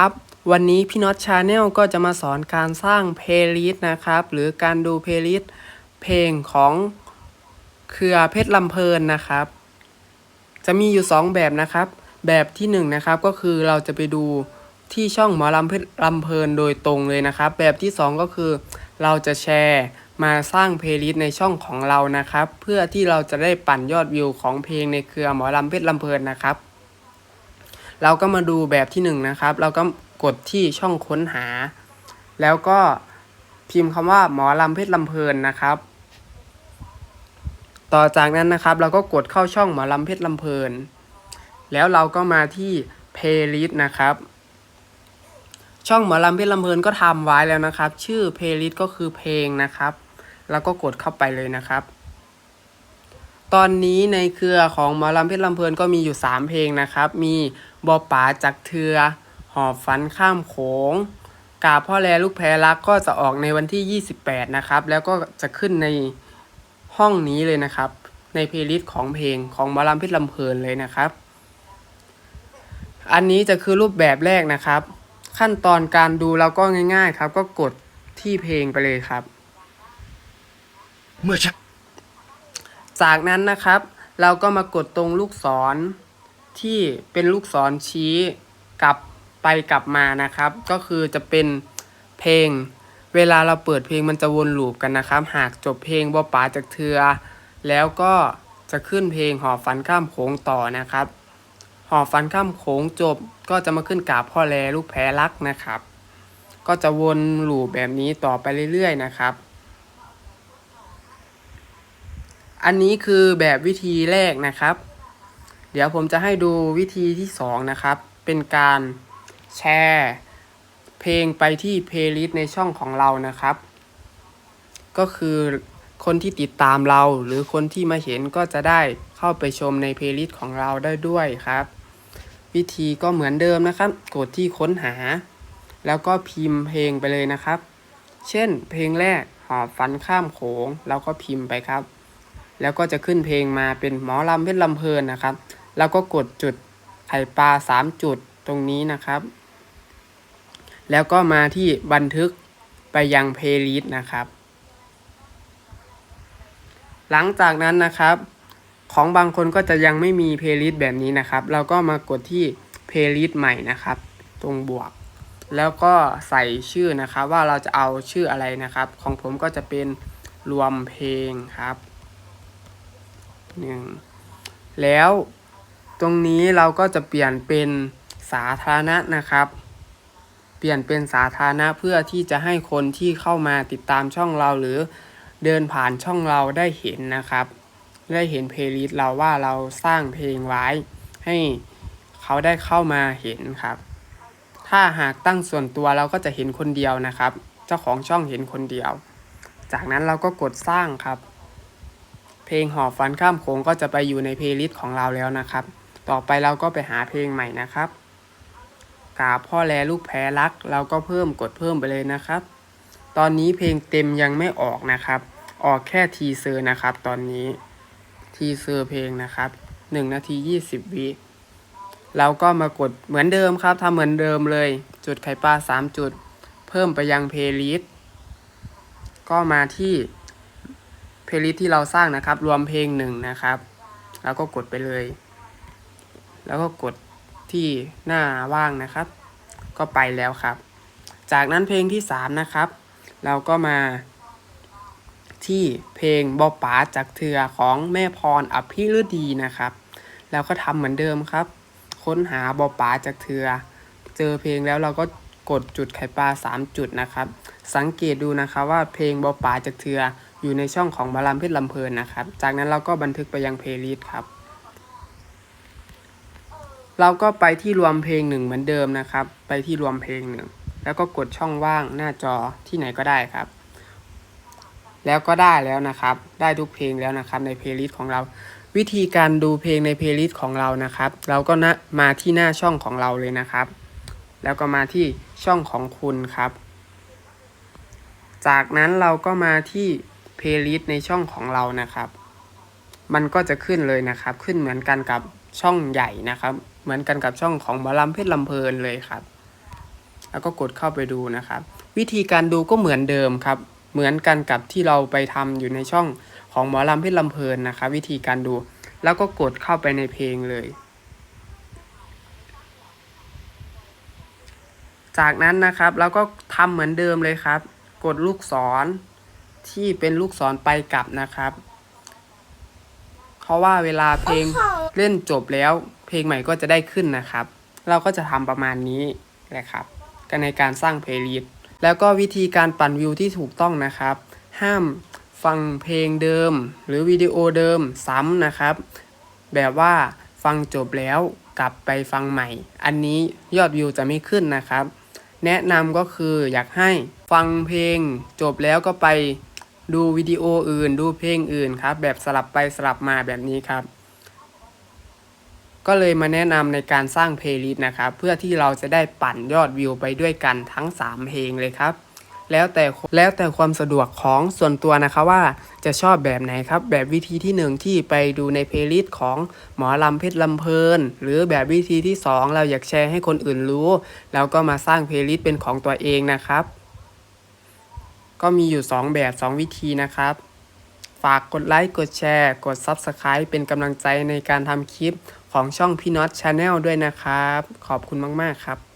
ครับ วันนี้พี่น็อตชาแนลก็จะมาสอนการสร้างเพลย์ลิสต์นะครับ หรือการดูเพลย์ลิสต์เพลงของเครือเพชรลำเพลินนะครับ จะมีอยู่ 2 แบบนะครับ แบบที่1นงนะครับก็คือเราจะไปดูที่ช่องหมอลำเพชรลำเพลินโดยตรงเลยนะครับ แบบที่ 2 ก็คือเราจะแชร์มาสร้างเพลย์ลิสต์ในช่องของเรานะครับ เพื่อที่เราจะได้ปั่นยอดวิวของเพลงในเครือหมอลำเพชรลำเพลินนะครับ เราก็มาดูแบบที่1นงนะครับ เราก็กดที่ช่องค้นหา แล้วก็พิมพ์คำว่าหมอลำเพชรลำเพลินนะครับ ต่อจากนั้นนะครับ เราก็กดเข้าช่องหมอลำเพชรลำเพลิน แล้วเราก็มาที่เพลย์ลิสต์นะครับ ช่องหมอลำเพชรลำเพลินก็ทำไว้แล้วนะครับ ชื่อเพลย์ลิสต์ก็คือเพลงนะครับ แล้วก็กดเข้าไปเลยนะครับ ตอนนี้ในเครือของหมอลำเพชรลำเพลินก็มีอยู่ 3 เพลงนะครับ มี บอป๋าจากเทือ หอบฝันข้ามโขงกาพ่อแลลูกแพรรักก็จะออกในวันที่ 28 นะครับ แล้วก็จะขึ้นในห้องนี้เลยนะครับ ในเพลย์ลิสต์ของเพลงของหมอลำเพชรลำเพลินเลยนะครับ อันนี้จะคือรูปแบบแรกนะครับ ขั้นตอนการดูเราก็ง่าย ๆ ครับ ก็กดที่เพลงไปเลยครับ เมื่อชักจากนั้นนะครับ เราก็มากดตรงลูกศร ที่เป็นลูกศรชี้กลับไปกลับมานะครับ ก็คือจะเป็นเพลง เวลาเราเปิดเพลงมันจะวนลูปกันนะครับ หากจบเพลงบ่ป๋าจากเทือ แล้วก็จะขึ้นเพลงหอฝันข้ามโขงต่อนะครับหอฝันข้ามโขงจบก็จะมาขึ้นกราบพ่อแลลูกแพ้รักนะครับ ก็จะวนลูปแบบนี้ต่อไปเรื่อยๆนะครับ อันนี้คือแบบวิธีแรกนะครับ เดี๋ยวผมจะให้ดูวิธีที่สองนะครับ เป็นการแชร์เพลงไปที่เพลย์ลิสต์ในช่องของเรานะครับ ก็คือคนที่ติดตามเราหรือคนที่มาเห็นก็จะได้เข้าไปชมในเพลย์ลิสต์ของเราได้ด้วยครับ วิธีก็เหมือนเดิมนะครับ กดที่ค้นหา แล้วก็พิมพ์เพลงไปเลยนะครับ เช่น เพลงแรกหอบฝันข้ามโขงเราก็พิมพ์ไปครับ แล้วก็จะขึ้นเพลงมาเป็นหมอลำเพชรลำเพลินนะครับ แล้วก็กดจุดไข่ปลาสามจุดตรงนี้นะครับ แล้วก็มาที่บันทึกไปยังเพลย์ลิสต์นะครับ หลังจากนั้นนะครับ ของบางคนก็จะยังไม่มีเพลย์ลิสต์แบบนี้นะครับ เราก็มากดที่เพลย์ลิสต์ใหม่นะครับ ตรงบวก แล้วก็ใส่ชื่อนะครับว่าเราจะเอาชื่ออะไรนะครับ ของผมก็จะเป็นรวมเพลงครับหนึ่งแล้ว ตรงนี้เราก็จะเปลี่ยนเป็นสาธารณะนะครับ เปลี่ยนเป็นสาธารณะเพื่อที่จะให้คนที่เข้ามาติดตามช่องเราหรือเดินผ่านช่องเราได้เห็นนะครับ ได้เห็นเพลย์ลิสต์เราว่าเราสร้างเพลงไว้ ให้เขาได้เข้ามาเห็นครับ ถ้าหากตั้งส่วนตัวเราก็จะเห็นคนเดียวนะครับ เจ้าของช่องเห็นคนเดียว จากนั้นเราก็กดสร้างครับ เพลงหอบฟันข้ามโขงก็จะไปอยู่ในเพลย์ลิสต์ของเราแล้วนะครับ ต่อไปเราก็ไปหาเพลงใหม่นะครับกาพ่อแลลูกแพ้รัก เราก็เพิ่มกดเพิ่มไปเลยนะครับ ตอนนี้เพลงเต็มยังไม่ออกนะครับ ออกแค่ทีเซอร์นะครับ ตอนนี้ทีเซอร์เพลงนะครับ 1 นาที 20 วิเราก็มากดเหมือนเดิมครับทำเหมือนเดิมเลย จุดไข่ปลา3 จุด เพิ่มไปยังเพลย์ลิสต์ก็มาที่เพลย์ลิสต์ที่เราสร้างนะครับ รวมเพลงหนึ่งนะครับ แล้วก็กดไปเลย แล้วก็กดที่หน้าว่างนะครับ ก็ไปแล้วครับ จากนั้นเพลงที่ 3 นะครับ เราก็มา ที่เพลงบอป๋าจากเถือของแม่พรอภิรดีนะครับ แล้วก็ทำเหมือนเดิมครับ ค้นหาบอป๋าจากเถือเจอเพลงแล้วเราก็กดจุดไข่ปลา 3 จุดนะครับ สังเกตดูนะครับว่าเพลงบอป๋าจากเถืออยู่ในช่องของบาลามเพชรลำเพลินนะครับ จากนั้นเราก็บันทึกไปยังเพลย์ลิสต์ครับ เราก็ไปที่รวมเพลงหนึ่งเหมือนเดิมนะครับ ไปที่รวมเพลงหนึ่งแล้วก็กดช่องว่างหน้าจอที่ไหนก็ได้ครับ แล้วก็ได้แล้วนะครับ ได้ทุกเพลงแล้วนะครับในเพลย์ลิสต์ของเรา วิธีการดูเพลงในเพลย์ลิสต์ของเรานะครับ เราก็นะมาที่หน้าช่องของเราเลยนะครับ แล้วก็มาที่ช่องของคุณครับ จากนั้นเราก็มาที่เพลย์ลิสต์ในช่องของเรานะครับ มันก็จะขึ้นเลยนะครับ ขึ้นเหมือนกันกับ ช่องใหญ่นะครับ เหมือนกันกับช่องของหมอลำเพชรลำเพลินเลยครับ แล้วก็กดเข้าไปดูนะครับ วิธีการดูก็เหมือนเดิมครับ เหมือนกันกับที่เราไปทำอยู่ในช่องของหมอลำเพชรลำเพลินนะครับ วิธีการดูแล้วก็กดเข้าไปในเพลงเลย จากนั้นนะครับเราก็ทำเหมือนเดิมเลยครับ กดลูกศรที่เป็นลูกศรไปกลับนะครับ เพราะว่าเวลาเพลง เล่นจบแล้วเพลงใหม่ก็จะได้ขึ้นนะครับ เราก็จะทำประมาณนี้แหละครับกันในการสร้างเพลย์ลิสต์แล้วก็วิธีการปั่นวิวที่ถูกต้องนะครับ ห้ามฟังเพลงเดิม หรือวิดีโอเดิมซ้ำนะครับ แบบว่าฟังจบแล้วกลับไปฟังใหม่ อันนี้ยอดวิวจะไม่ขึ้นนะครับ แนะนำก็คืออยากให้ฟังเพลงจบแล้วก็ไปดูวิดีโออื่น ดูเพลงอื่นครับ แบบสลับไปสลับมาแบบนี้ครับ ก็เลยมาแนะนำในการสร้างเพลย์ลิสต์นะครับ เพื่อที่เราจะได้ปั่นยอดวิวไปด้วยกันทั้ง 3 เพลงเลยครับ แล้วแต่แล้วแต่ความสะดวกของส่วนตัวนะครับว่าจะชอบแบบไหนครับ แบบวิธีที่ 1 ที่ไปดูในเพลย์ลิสต์ของหมอลำเพชรลำเพลิน หรือแบบวิธีที่ 2 เราอยากแชร์ให้คนอื่นรู้ แล้วก็มาสร้างเพลย์ลิสต์เป็นของตัวเองนะครับ ก็มีอยู่ 2 แบบ 2 วิธีนะครับ ฝากกดไลค์กดแชร์ กด Subscribe เป็นกำลังใจในการทำคลิปของช่องพี่น็อตชาแนลด้วยนะครับ ขอบคุณมาก ๆ ครับ